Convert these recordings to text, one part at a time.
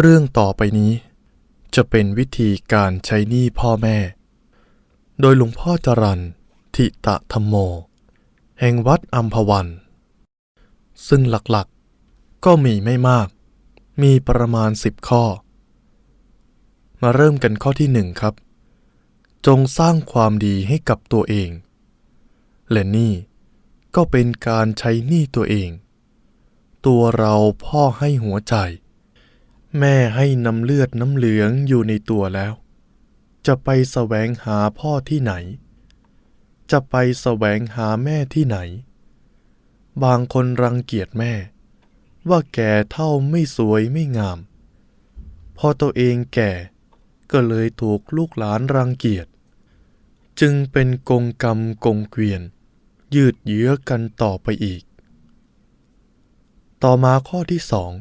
เรื่องต่อไปนี้ จะเป็นวิธีการใช้หนี้พ่อแม่ โดยหลวงพ่อจรันทิตะธรรมโม แห่งวัดอัมพวัน ซึ่งหลักๆก็มีไม่มาก มีประมาณสิบข้อ มาเริ่มกันข้อที่หนึ่งครับ จงสร้างความดีให้กับตัวเอง และนี่ก็เป็นการใช้หนี้ตัวเอง ตัวเราพ่อให้หัวใจ แม่ให้น้ำเลือดน้ำเหลืองอยู่ในตัวแล้ว จะไปแสวงหาพ่อที่ไหน จะไปแสวงหาแม่ที่ไหน บางคนรังเกียจแม่ ว่าแก่เท่าไม่สวยไม่งาม พอตัวเองแก่ก็เลยถูกลูกหลานรังเกียจ จึงเป็นกงกรรมกงเกวียน ยืดเยื้อกันต่อไปอีก ต่อมาข้อที่สอง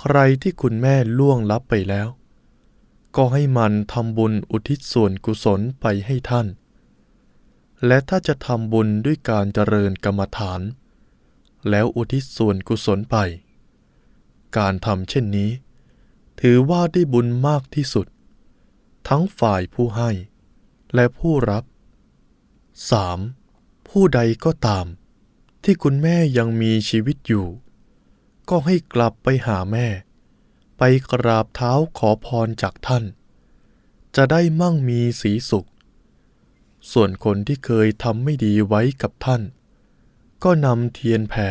ใครที่คุณแม่ล่วงลับไปแล้ว ก็ให้มันทำบุญอุทิศส่วนกุศลไปให้ท่าน และถ้าจะทำบุญด้วยการเจริญกรรมฐาน แล้วอุทิศส่วนกุศลไป การทำเช่นนี้ ถือว่าได้บุญมากที่สุด ทั้งฝ่ายผู้ให้ และผู้รับ 3. ผู้ใดก็ตาม ที่คุณแม่ยังมีชีวิตอยู่ ก็ให้กลับไปหาแม่ ไปกราบเท้าขอพรจากท่าน จะได้มั่งมีสีสุข ส่วนคนที่เคยทำไม่ดีไว้กับท่าน ก็นำเทียนแผ่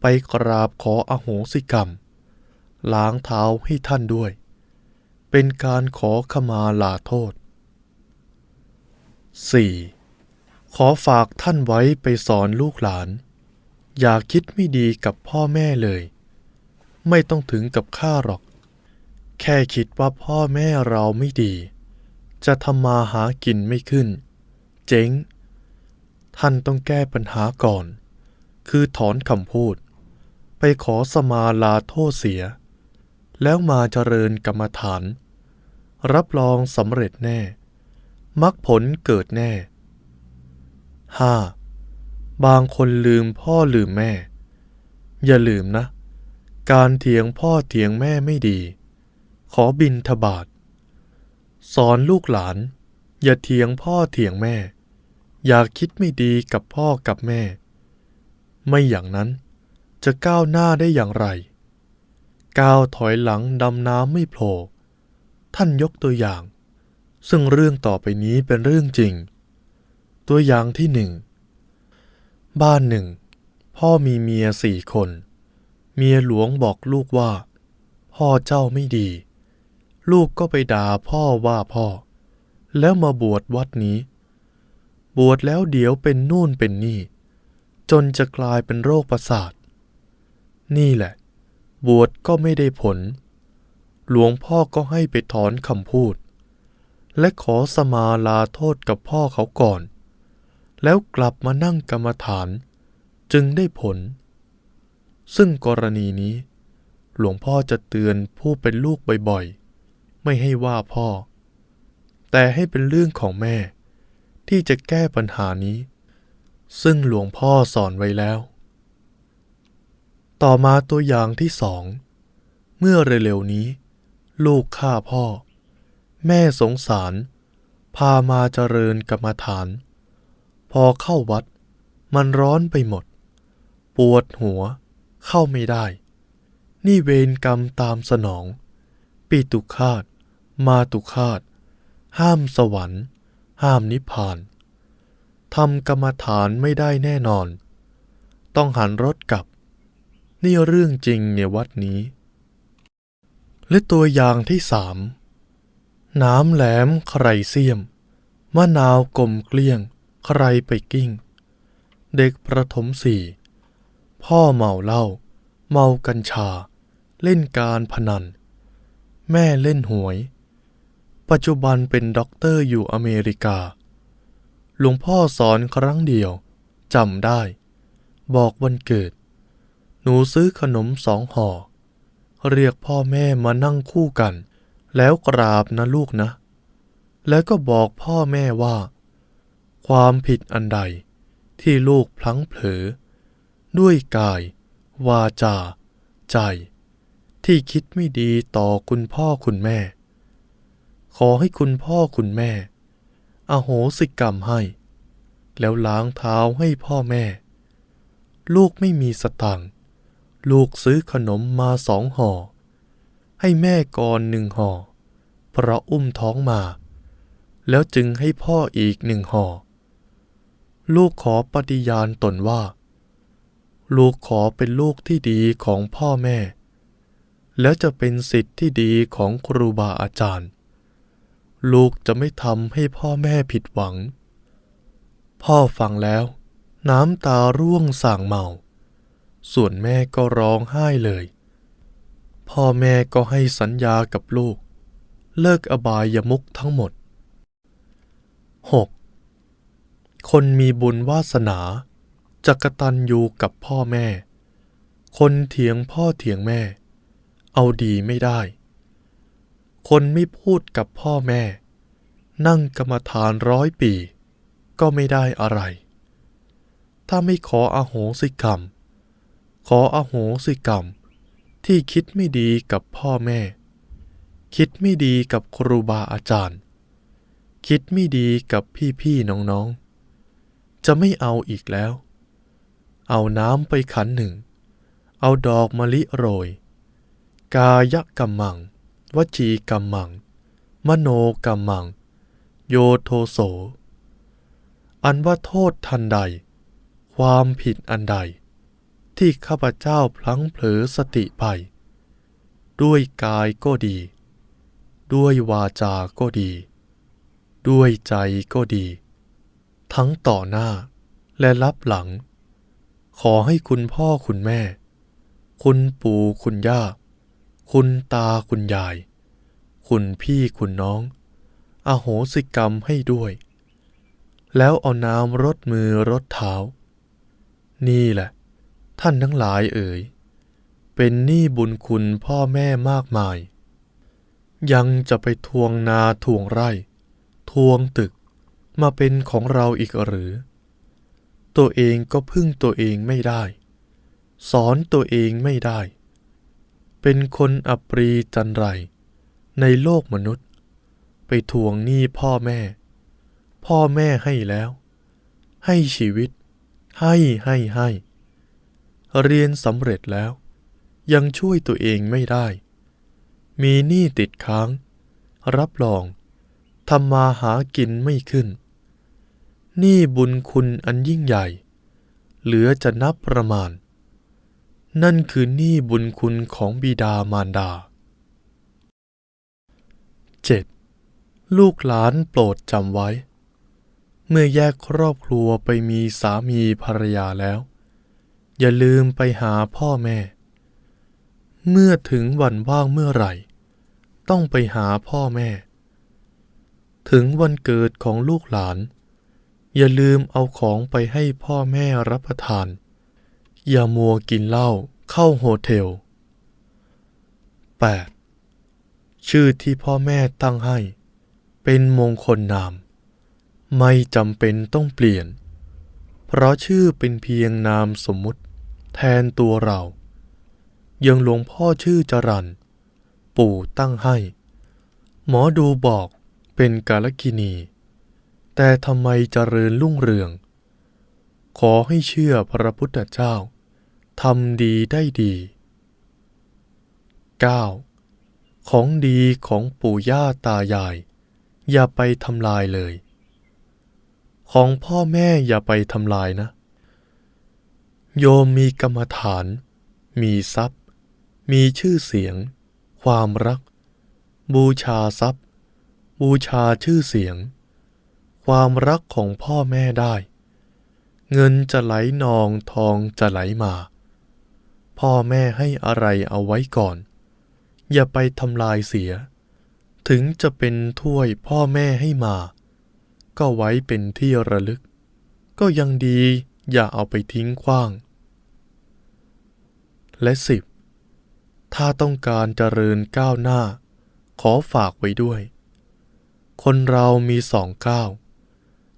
ไปกราบขออโหสิกรรม ล้างเท้าให้ท่านด้วย เป็นการขอขมาลาโทษ 4. ขอฝากท่านไว้ไปสอนลูกหลาน อย่าคิดไม่ดีกับพ่อแม่เลย ไม่ต้องถึงกับฆ่าหรอก แค่คิดว่าพ่อแม่เราไม่ดี จะทำมาหากินไม่ขึ้น เจ๊ง ท่านต้องแก้ปัญหาก่อน คือถอนคำพูด ไปขอสมาลาโทษเสีย แล้วมาเจริญกรรมฐาน รับรองสำเร็จแน่มรรคผลเกิดแน่ 5. บางคนลืมพ่อลืมแม่ อย่าลืมนะ การเถียงพ่อเถียงแม่ไม่ดี ขอบินทบาทสอนลูกหลาน อย่าเถียงพ่อเถียงแม่ อย่าคิดไม่ดีกับพ่อกับแม่ ไม่อย่างนั้นจะก้าวหน้าได้อย่างไร ก้าวถอยหลังดำน้ำไม่โผล่ท่านยกตัวอย่าง ซึ่งเรื่องต่อไปนี้เป็นเรื่องจริง ตัวอย่างที่หนึ่ง บ้านหนึ่ง พ่อมีเมียสี่คน เมียหลวงบอกลูกว่า พ่อเจ้าไม่ดี ลูกก็ไปด่าพ่อว่าพ่อ แล้วมาบวชวัดนี้ บวชแล้วเดี๋ยวเป็นนู่นเป็นนี่ จนจะกลายเป็นโรคประสาท นี่แหละ บวชก็ไม่ได้ผล หลวงพ่อก็ให้ไปถอนคำพูด และขอสมาลาโทษกับพ่อเขาก่อน แล้วกลับมานั่งกรรมฐาน จึงได้ผล ซึ่งกรณีนี้ หลวงพ่อจะเตือนผู้เป็นลูกบ่อยๆ ไม่ให้ว่าพ่อ แต่ให้เป็นเรื่องของแม่ ที่จะแก้ปัญหานี้ ซึ่งหลวงพ่อสอนไว้แล้ว ต่อมาตัวอย่างที่สอง เมื่อเร็วๆนี้ ลูกฆ่าพ่อ แม่สงสาร พามาเจริญกรรมฐาน พอเข้าวัด มันร้อนไปหมด ปวดหัว เข้าไม่ได้ นี่เวรกรรมตามสนอง ปีตุคาต มาตุคาต ห้ามสวรรค์ ห้ามนิพพานทำกรรมฐานไม่ได้แน่นอน ต้องหันรถกลับ นี่เรื่องจริงในวัดนี้ และตัวอย่างที่สามน้ำแหลมใครเสียม มะนาวกลมเกลี้ยง ใครไปกิ้ง เด็กประถมสี่ พ่อเมาเหล้า เมากัญชา เล่นการพนัน แม่เล่นหวย ปัจจุบันเป็นด็อกเตอร์อยู่อเมริกา หลวงพ่อสอนครั้งเดียวจำได้ บอกวันเกิด หนูซื้อขนมสองห่อ เรียกพ่อแม่มานั่งคู่กัน แล้วกราบนะลูกนะ แล้วก็บอกพ่อแม่ว่า ความผิดอันใดที่ลูกพลั้งเผลอ ด้วยกาย วาจา ใจ ที่คิดไม่ดีต่อคุณพ่อคุณแม่ ขอให้คุณพ่อคุณแม่ อโหสิกรรมให้ แล้วล้างเท้าให้พ่อแม่ ลูกไม่มีสตังค์ลูกซื้อขนมมาสองห่อ ให้แม่ก่อนหนึ่งห่อเพราะอุ้มท้องมา แล้วจึงให้พ่ออีกหนึ่งห่อ ลูกขอปฏิญาณตนว่า ลูกขอเป็นลูกที่ดีของพ่อแม่ แล้วจะเป็นสิทธิ์ที่ดีของครูบาอาจารย์ ลูกจะไม่ทำให้พ่อแม่ผิดหวัง พ่อฟังแล้ว น้ำตาร่วงส่างเมา ส่วนแม่ก็ร้องไห้เลย พ่อแม่ก็ให้สัญญากับลูก เลิกอบายมุกทั้งหมด 6. คนมีบุญวาสนาจะกตัญญูกับพ่อแม่ คนเถียงพ่อเถียงแม่ เอาดีไม่ได้ คนไม่พูดกับพ่อแม่ นั่งกรรมฐานร้อยปี ก็ไม่ได้อะไร ถ้าไม่ขออโหสิกรรม ขออโหสิกรรม ที่คิดไม่ดีกับพ่อแม่ คิดไม่ดีกับครูบาอาจารย์ คิดไม่ดีกับพี่ๆน้องๆ จะไม่เอาอีกแล้ว เอาน้ำไปขันหนึ่ง เอาดอกมะลิโรย กายกรรมัง วจีกรรมัง มโนกรรมัง โยโทโส อันว่าโทษทันใด ความผิดอันใด ที่ข้าพเจ้าพลั้งเผลอสติไป ด้วยกายก็ดี ด้วยวาจาก็ดี ด้วยใจก็ดี ทั้งต่อหน้าและรับหลัง ขอให้คุณพ่อคุณแม่ คุณปู่คุณย่า คุณตาคุณยาย คุณพี่คุณน้อง อโหสิกรรมให้ด้วย แล้วเอาน้ำรดมือรดเท้า นี่แหละ ท่านทั้งหลายเอ๋ย เป็นหนี้บุญคุณพ่อแม่มากมาย ยังจะไปทวงนาทวงไร่ ทวงตึก มาเป็นของเราอีกหรือ ตัวเองก็พึ่งตัวเองไม่ได้ สอนตัวเองไม่ได้ เป็นคนอปรีจันไร ในโลกมนุษย์ ไปทวงหนี้พ่อแม่ พ่อแม่ให้แล้ว ให้ชีวิต ให้ให้ให้ เรียนสำเร็จแล้ว ยังช่วยตัวเองไม่ได้ มีหนี้ติดค้าง รับรอง ทำมาหากินไม่ขึ้น นี่บุญคุณอันยิ่งใหญ่ เหลือจะนับประมาณ นั่นคือนี้บุญคุณของบิดามารดา 7. ลูกหลานโปรดจำไว้ เมื่อแยกครอบครัวไปมีสามีภรรยาแล้ว อย่าลืมไปหาพ่อแม่ เมื่อถึงวันว่างเมื่อไหร่ ต้องไปหาพ่อแม่ ถึงวันเกิดของลูกหลาน อย่าลืมเอาของไปให้พ่อแม่รับประทาน อย่ามัวกินเหล้าเข้าโฮเทล 8. ชื่อที่พ่อแม่ตั้งให้ เป็นมงคลนาม ไม่จำเป็นต้องเปลี่ยน เพราะชื่อเป็นเพียงนามสมมุติแทนตัวเรา ยังหลวงพ่อชื่อจรันปู่ตั้งให้ หมอดูบอก เป็นกาลกินี แต่ทำไมเจริญรุ่งเรือง ขอให้เชื่อพระพุทธเจ้าทำดีได้ดี 9. ของดีของปู่ย่าตายาย อย่าไปทำลายเลย ของพ่อแม่อย่าไปทำลายนะ โยมมีกรรมฐาน มีทรัพย์ มีชื่อเสียง ความรัก บูชาทรัพย์ บูชาชื่อเสียง ความรักของพ่อแม่ได้ เงินจะไหลนองทองจะไหลมา พ่อแม่ให้อะไรเอาไว้ก่อน อย่าไปทำลายเสีย ถึงจะเป็นถ้วยพ่อแม่ให้มา ก็ไว้เป็นที่ระลึก ก็ยังดีอย่าเอาไปทิ้งขว้าง และสิบถ้าต้องการเจริญก้าวหน้า ขอฝากไว้ด้วย คนเรามีสองก้าว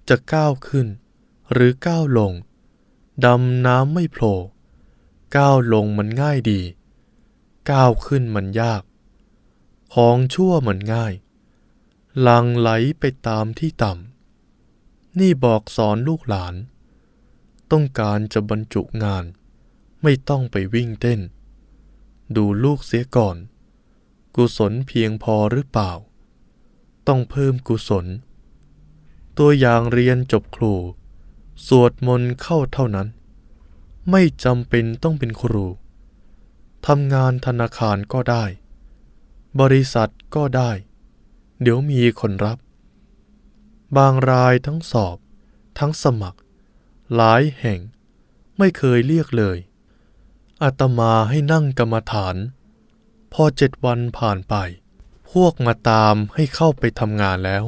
จะก้าวขึ้น หรือก้าวลง ดำน้ำไม่โผล่ก้าวลงมันง่ายดี ก้าวขึ้นมันยาก ของชั่วมันง่ายลังไหลไปตามที่ต่ำ นี่บอกสอนลูกหลาน ต้องการจะบรรจุงาน ไม่ต้องไปวิ่งเต้น ดูลูกเสียก่อน กุศลเพียงพอหรือเปล่า ต้องเพิ่มกุศล ตัวอย่างเรียนจบครู สวดมนต์เข้าเท่านั้น ไม่จำเป็นต้องเป็นครูทำงานธนาคารก็ได้ บริษัทก็ได้ เดี๋ยวมีคนรับ บางรายทั้งสอบ ทั้งสมัคร หลายแห่งไม่เคยเรียกเลยอาตมาให้นั่งกรรมฐาน พอเจ็ดวันผ่านไป พวกมาตามให้เข้าไปทำงานแล้ว